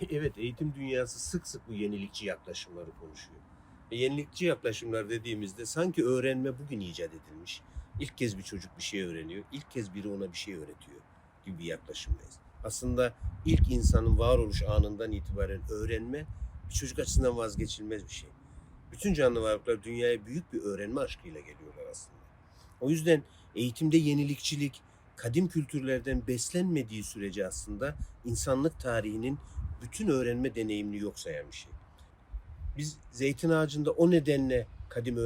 Evet, eğitim dünyası sık sık bu yenilikçi yaklaşımları konuşuyor. E, yenilikçi yaklaşımlar dediğimizde sanki öğrenme bugün icat edilmiş. İlk kez bir çocuk bir şey öğreniyor, ilk kez biri ona bir şey öğretiyor gibi bir yaklaşımdayız. Aslında ilk insanın varoluş anından itibaren öğrenme bir çocuk açısından vazgeçilmez bir şey. Bütün canlı varlıklar dünyaya büyük bir öğrenme aşkıyla geliyorlar aslında. O yüzden eğitimde yenilikçilik, kadim kültürlerden beslenmediği sürece aslında insanlık tarihinin bütün öğrenme deneyimini yok sayan bir şey. Biz zeytin ağacında o nedenle kadim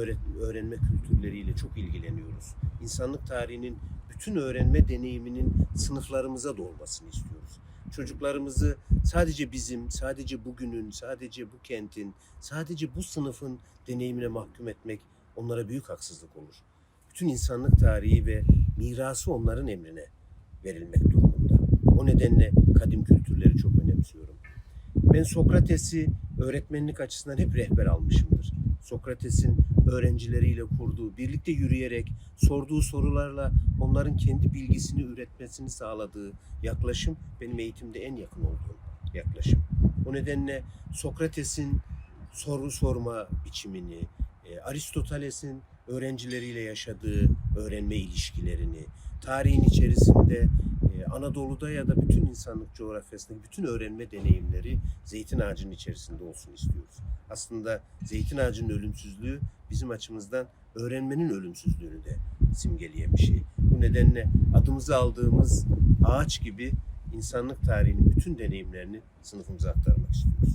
öğrenme kültürleriyle çok ilgileniyoruz. İnsanlık tarihinin bütün öğrenme deneyiminin sınıflarımıza dolmasını istiyoruz. Çocuklarımızı sadece bizim, sadece bugünün, sadece bu kentin, sadece bu sınıfın deneyimine mahkum etmek onlara büyük haksızlık olur. Bütün insanlık tarihi ve mirası onların emrine verilmek durumunda. O nedenle kadim kültürleri çok. Ben Sokrates'i öğretmenlik açısından hep rehber almışımdır. Sokrates'in öğrencileriyle kurduğu, birlikte yürüyerek, sorduğu sorularla onların kendi bilgisini üretmesini sağladığı yaklaşım benim eğitimde en yakın olduğum yaklaşım. O nedenle Sokrates'in soru sorma biçimini, e, Aristoteles'in öğrencileriyle yaşadığı öğrenme ilişkilerini, tarihin içerisinde Anadolu'da ya da bütün insanlık coğrafyasındaki bütün öğrenme deneyimleri zeytin ağacının içerisinde olsun istiyoruz. Aslında zeytin ağacının ölümsüzlüğü bizim açımızdan öğrenmenin ölümsüzlüğünü de simgeleyen bir şey. Bu nedenle adımızı aldığımız ağaç gibi insanlık tarihinin bütün deneyimlerini sınıfımıza aktarmak istiyoruz.